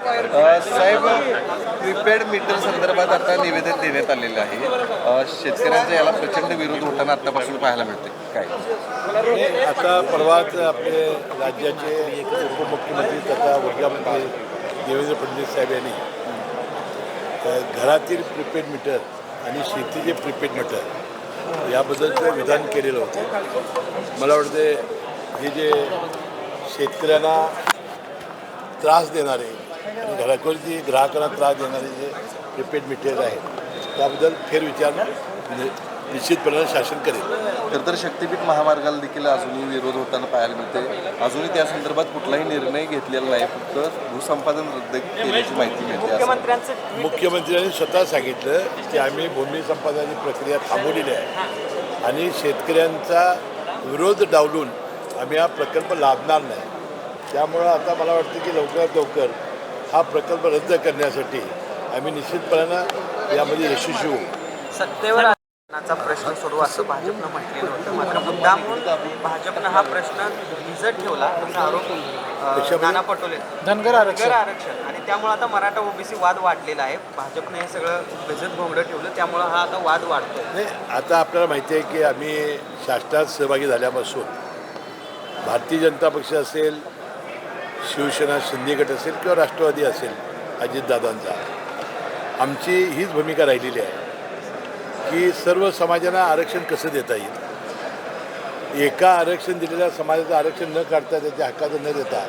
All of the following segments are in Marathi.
साहेब प्रीपेड मीटर संदर्भात आता निवेदन देण्यात आलेलं आहे. शेतकऱ्यांचा याला प्रचंड विरोध होताना आतापासून पाहायला मिळते काय? आता परवाच आपले राज्याचे उपमुख्यमंत्री तथा ऊर्जामंत्री देवेंद्र फडणवीस साहेब यांनी घरातील प्रीपेड मीटर आणि शेतीचे प्रीपेड मीटर याबद्दलचं विधान केलेलं होतं मला वाटते हे जे शेतकऱ्यांना त्रास देणारे आणि घराकडची ग्राहकांना त्रास देणारे जे प्रीपेड मीटर आहेत त्याबद्दल फेरविचार नि- निश्चितपणे शासन करेल. तर तर शक्तीपीठ महामार्गाला देखील अजूनही विरोध होताना पाहायला मिळते अजूनही त्या संदर्भात कुठलाही निर्णय घेतलेला नाही फक्त भूसंपादन रद्द केल्याची माहिती मिळते असं. मुख्यमंत्र्यांनी स्वतः सांगितलं की आम्ही भूमी संपादनाची प्रक्रिया थांबवलेली आहे. आणि शेतकऱ्यांचा विरोध डावलून आम्ही हा प्रकल्प लादणार नाही. त्यामुळं आता मला वाटतं की लवकरात लवकर हा प्रकल्प रद्द करण्यासाठी आम्ही निश्चितपणानं यामध्ये यशस्वी होऊ. सत्तेवर प्रश्न सोडू असं भाजपनं म्हटलेलं होतं. मात्र मुद्दामून भाजपनं हा प्रश्न भिजत ठेवला असा आरोप? नाना पटोले धनगर आरक्षण. धनगर आरक्षण. आणि त्यामुळे आता मराठा ओबीसी वाद वाढलेला आहे. भाजपनं हे सगळं भिजत घोंगडं ठेवलं. त्यामुळं हा आता वाद वाढतो नाही आता आपल्याला माहिती आहे की आम्ही शासनात सहभागी झाल्यापासून भारतीय जनता पक्ष असेल शिवसेना शिंदे गट असेल किंवा राष्ट्रवादी असेल अजितदादांचा आमची हीच भूमिका राहिलेली आहे की सर्व समाजांना आरक्षण कसं देता येईल? एका आरक्षण दिलेल्या समाजाचं आरक्षण न काढता त्याच्या हक्काचं न देता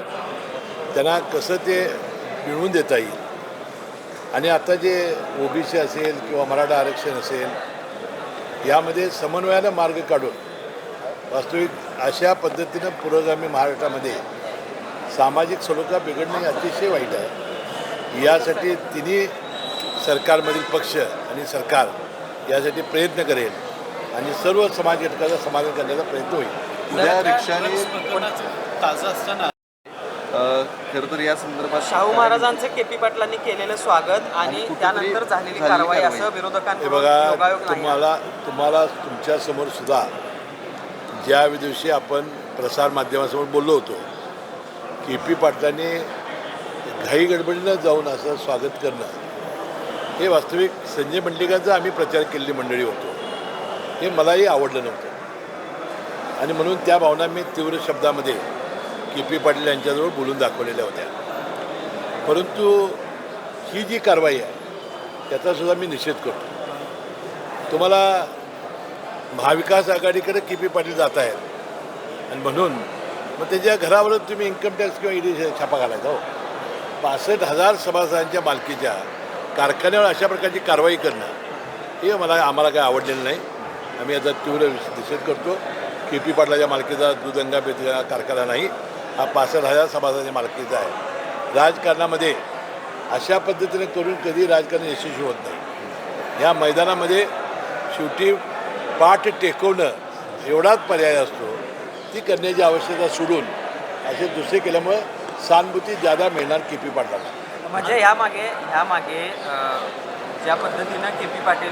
त्यांना कसं ते मिळवून देता येईल? आणि आता जे ओबीसी असेल किंवा मराठा आरक्षण असेल यामध्ये समन्वयानं मार्ग काढून वास्तविक अशा पद्धतीनं पुरोगामी महाराष्ट्रामध्ये सामाजिक सलोखा बिघडणे हे अतिशय वाईट आहे. यासाठी तिन्ही सरकारमधील पक्ष आणि सरकार यासाठी प्रयत्न करेल आणि सर्व समाज घटकाचा समाधान करण्याचा प्रयत्न होईल. उद्या रिक्षाने ताजं असताना अ, खरं तर या संदर्भात शाहू महाराजांचं केपी पाटलांनी केलेलं स्वागत आणि त्यानंतर झालेली कारवाई. असं हे बघा तुम्हाला तुम्हाला तुमच्यासमोर सुद्धा ज्या दिवशी आपण प्रसारमाध्यमासमोर बोललो होतो के पी पाटलांनी घाई गडबडीनं जाऊन असं स्वागत करणं हे वास्तविक संजय मंडलिकांचा आम्ही प्रचार केलेली मंडळी होतो. हे मलाही आवडलं नव्हतं. आणि म्हणून त्या भावना मी तीव्र शब्दामध्ये के पी पाटील यांच्याजवळ बोलून दाखवलेल्या होत्या. परंतु ही जी कारवाई आहे त्याचा सुद्धा मी निषेध करतो. तुम्हाला महाविकास आघाडीकडे के पी पाटील जात आहेत आणि म्हणून मग त्याच्या घरावरच तुम्ही इन्कम टॅक्स किंवा ईडी छापा घालायचा हो. पासष्ट हजार सभासदांच्या मालकीच्या कारखान्यावर अशा प्रकारची कारवाई करणं हे मला आम्हाला काय आवडलेलं नाही. आम्ही याचा तीव्र निषेध करतो. के पी पाटलाच्या मालकीचा दुधंगा बेतगा कारखाना नाही. हा पासष्ट हजार सभासदांच्या मालकीचा आहे. राजकारणामध्ये अशा पद्धतीने करून कधी राजकारण यशस्वी होत नाही. या मैदानामध्ये शेवटी पाठ टेकवणं एवढाच पर्याय असतो. ती करण्याची आवश्यकता सोडून असे दुसरे केल्यामुळे सहानुभूती ज्यादा मिळणार के पी पाटलाला म्हणजे ह्यामागे ह्यामागे ज्या पद्धतीनं के पी पाटील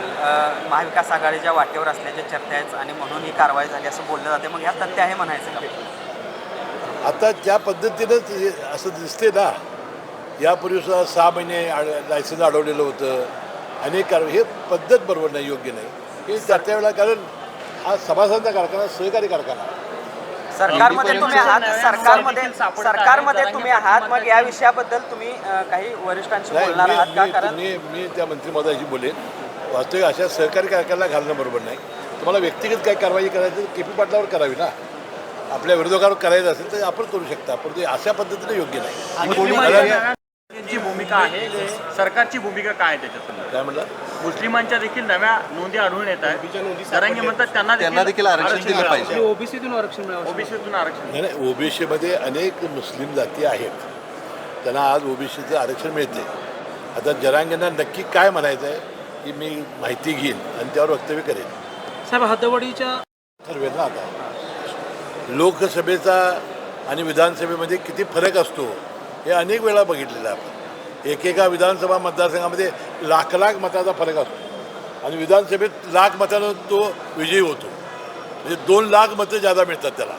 महाविकास आघाडीच्या वाटेवर असल्याच्या चर्चा आहेत आणि म्हणून ही कारवाई झाली असं बोललं जाते मग ह्या तथ्य आहे म्हणायचं का? आता त्या पद्धतीनंच हे असं दिसते ना यापूर्वी सुद्धा सहा महिने लायसन्स अडवलेलं होतं अनेक कारवाई हे पद्धत बरोबर नाही योग्य नाही. हे त्या त्यावेळेला कारण हा सभासदांचा कारखाना सहकारी कारखाना. सरकारमध्ये तुम्ही आहात सरकारमध्ये सरकारमध्ये. तुम्ही आहात. मग या विषयाबद्दल तुम्ही अ, काही वरिष्ठांशी बोलणार आहात का? मी- कारण मी मी त्या मंत्री महोदयाशी बोलेन. वास्तविक अशा सहकारी कारखान्याला घालणं बरोबर नाही. तुम्हाला व्यक्तिगत काय कारवाई करायची के पी पाटलावर करावी ना. आपल्या विरोधकावर करायचं असेल तर आपण करू शकता परंतु अशा पद्धतीने योग्य नाही. भूमिका आहे सरकारची भूमिका काय आहे त्याच्यात? काय म्हणलं मुस्लिमांच्या देखील नव्या नोंदी आढळून येत आहेत. जरांगे म्हणतात त्यांना त्यांना देखील आरक्षण दिलं पाहिजे. ओबीसीतून आरक्षण मिळावं. ओबीसीतून आरक्षण. नाही नाही ओबीसीमध्ये अनेक मुस्लिम जाती आहेत. त्यांना आज ओबीसीचं आरक्षण मिळते आता जरांगेंना नक्की काय म्हणायचं आहे की मी माहिती घेईन आणि त्यावर वक्तव्य करेन. साहेब हद्दवाढीच्या ठरवेल ना आता. लोकसभेचा आणि विधानसभेमध्ये किती फरक असतो हे अनेक वेळा बघितलेलं आहे आपण. एकेका विधानसभा मतदारसंघामध्ये लाख लाख मताचा फरक असतो. आणि विधानसभेत लाख मतानं तो विजयी होतो. म्हणजे दोन लाख मतं जादा मिळतात त्याला.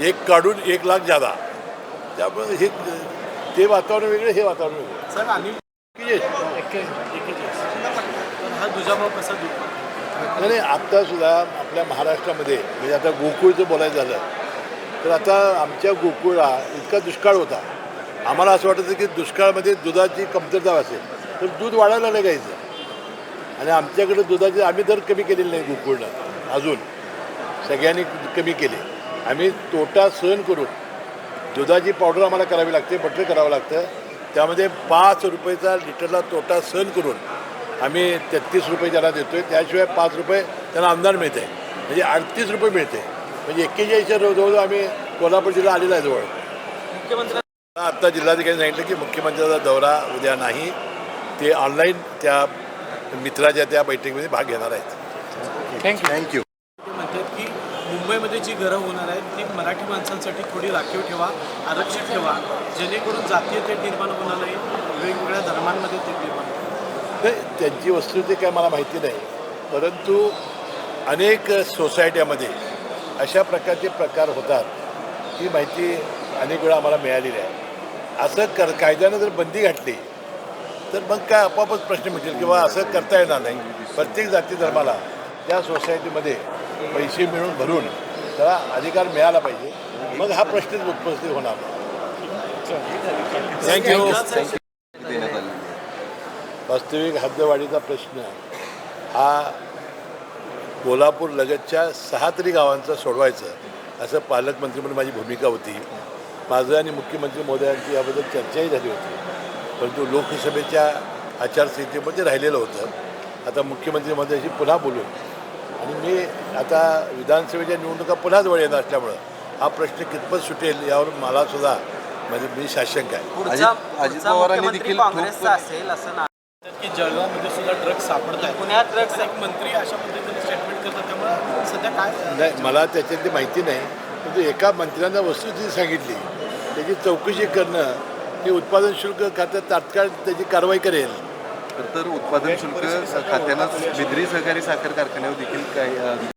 एक काढून एक लाख जादा त्यामुळे हे ते वातावरण वेगळं हे वातावरण वेगळं. हा दुजाभाव कसा दूर नाही नाही आत्ता सुद्धा आपल्या महाराष्ट्रामध्ये म्हणजे आता गोकुळचं बोलायचं झालं तर आता आमच्या गोकुळला इतका दुष्काळ होता. आम्हाला असं वाटतं की दुष्काळामध्ये दुधाची कमतरता असेल तर दूध वाढायला नाही लागायचं आणि आमच्याकडे दुधाचे आम्ही दर कमी केलेले नाही गोकुळनं अजून. सगळ्यांनी कमी केले. आम्ही तोटा सहन करून दुधाची पावडर आम्हाला करावी लागते बटर करावं लागतं. त्यामध्ये पाच रुपयेचा लिटरला तोटा सहन करून आम्ही तेहतीस रुपये त्याला देतो आहे त्याशिवाय पाच रुपये त्यांना अनुदान मिळते म्हणजे अडतीस रुपये मिळते म्हणजे एक्केचाळीसच्या जवळजवळ आम्ही कोल्हापूर जिल्हा आलेला आहे जवळ. मुख्यमंत्री आत्ता जिल्हाधिकारी सांगितलं की मुख्यमंत्र्याचा दौरा उद्या नाही. ते ऑनलाईन त्या मित्राच्या त्या बैठकीमध्ये भाग घेणार आहेत. थँक्यू म्हणतात की मुंबईमध्ये जी घरं होणार आहेत ती मराठी माणसांसाठी थोडी राखीव ठेवा आरक्षित ठेवा. जेणेकरून जातीय तेढ निर्माण होणार नाही वेगवेगळ्या धर्मांमध्ये तेढ निर्माण होणार नाही. त्यांची वस्तुस्थिती काय मला माहिती नाही. परंतु अनेक सोसायट्यामध्ये अशा प्रकारचे प्रकार होतात. ही माहिती अनेक वेळा आम्हाला मिळालेली आहे. असं कर कायद्यानं जर बंदी घातली तर मग काय आपोआपच प्रश्न मिळतील किंवा असं करता येणार नाही. प्रत्येक जाती धर्माला त्या सोसायटीमध्ये पैसे मिळून भरून त्याला अधिकार मिळाला पाहिजे. मग हा प्रश्नच उपस्थित होणार. थँक्यू वास्तविक हद्दवाढीचा प्रश्न हा कोल्हापूर लगतच्या सहा तरी गावांचा सोडवायचं असं पालकमंत्री म्हणून माझी भूमिका होती. माझं आणि मुख्यमंत्री महोदयांची याबद्दल चर्चाही झाली होती. परंतु लोकसभेच्या आचारसंहितेमध्ये राहिलेलं होतं. आता मुख्यमंत्री महोदयाशी पुन्हा बोलून आणि मी आता विधानसभेच्या निवडणुका पुन्हा जवळ येणार असल्यामुळं हा प्रश्न कितपत सुटेल यावर मला सुद्धा म्हणजे मी साशंक आहे. अजित- पवारांनी देखील असेल असं ना की जळगावमध्ये सुद्धा ड्रग्ज सापडत आहेत पुण्यात ड्रग्ज एक मंत्री अशा पद्धतीने स्टेटमेंट करतात त्यामुळे सध्या काय नाही मला त्याच्यातली माहिती नाही. परंतु एका मंत्र्यांना वस्तुस्थिती सांगितली त्याची चौकशी करणं हे उत्पादन शुल्क खात्यात तात्काळ त्याची कारवाई करेल. तर उत्पादन शुल्क खात्यानं बिद्री सहकारी साखर कारखान्यावर देखील काही